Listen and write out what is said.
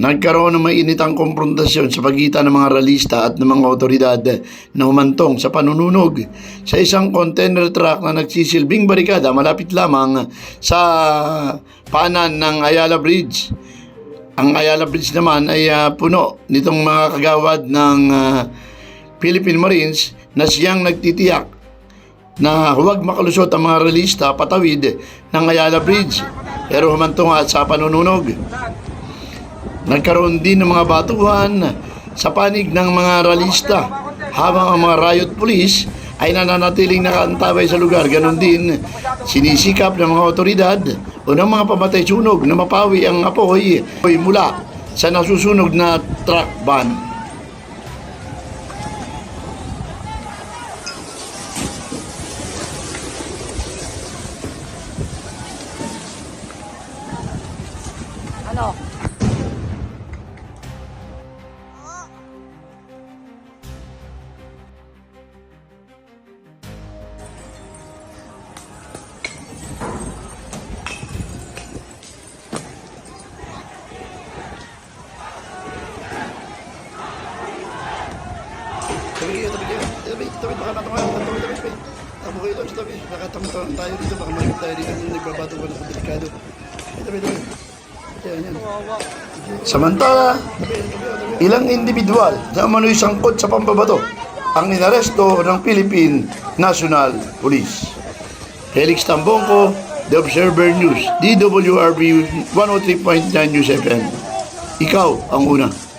Nagkaroon ng mainitang komprontasyon sa pagitan ng mga realista at ng mga otoridad na humantong sa panununog sa isang container truck na nagsisilbing barikada malapit lamang sa paanan ng Ayala Bridge. Ang Ayala Bridge naman ay ah, puno nitong mga kagawad ng ah, Philippine Marines na siyang nagtitiyak na huwag makalusot ang mga realista patawid ng Ayala Bridge pero humantong nga sa panununog. Nagkaroon din ng mga batuhan sa panig ng mga realista habang ang mga riot police ay nananatiling nakaantabay sa lugar. Ganon din sinisikap ng mga otoridad o ng mga pamatay sunog na mapawi ang apoy mula sa nasusunog na truck van. Ano? Tabi kayo, tabi kayo. Tabi, tabi, baka natungan. Tabi, tabi, tabi. Tamo kayo lang, tabi. Nakatamtaman tayo dito. Baka malit tayo dito. Nagbabato ko ng delikado. Tabi, tabi. Yan, yan. Samantala, ilang individual na umano'y sangkot sa pambabato ang inaresto ng Philippine National Police. Felix Tambongko, The Observer News, DWRB 103.9 News FM. Ikaw ang una.